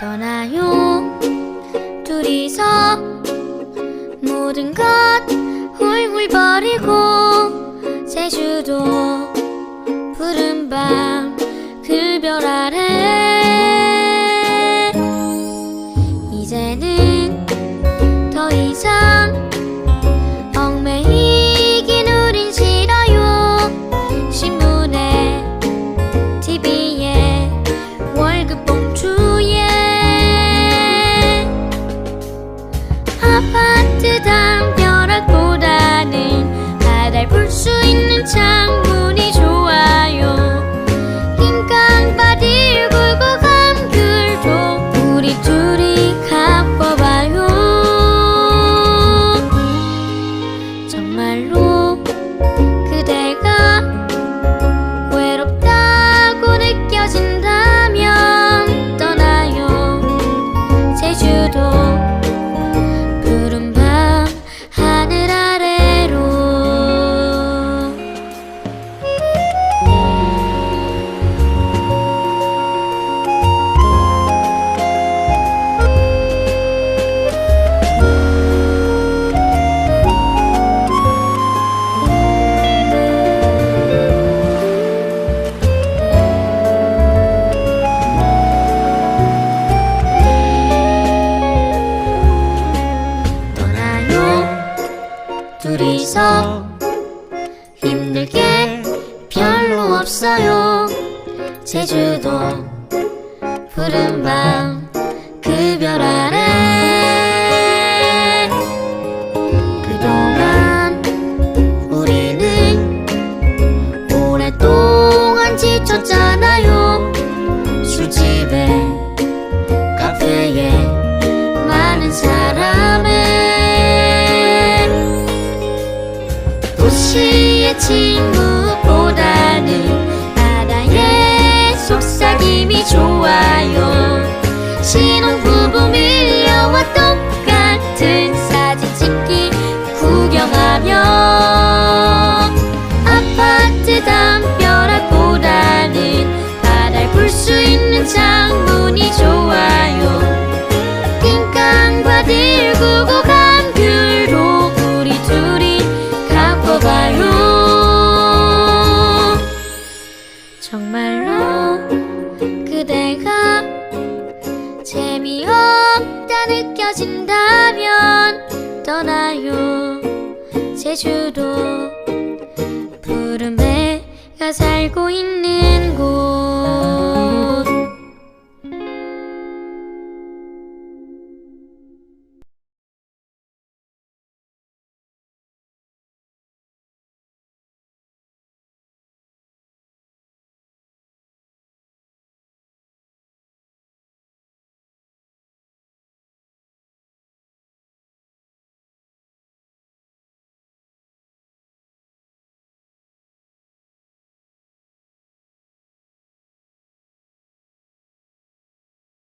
떠나요. 둘이서 모든 것 훌훌 버리고 제주도 푸른 밤 그 별 아래 이제는 더 이상 둘이서 힘들 게 별로 없어요. 제주도 푸른 밤 그별 아래 도시의 친구보다는 바다의 속삭임이 좋아요. 신혼부부 밀려와 똑같은 사진 찍기 구경하며 아파트 담벼락보다는 바다를 볼 수 있는 그대가 재미없다 느껴진다면 떠나요. 제주도 푸른 배가 살고 있는 곳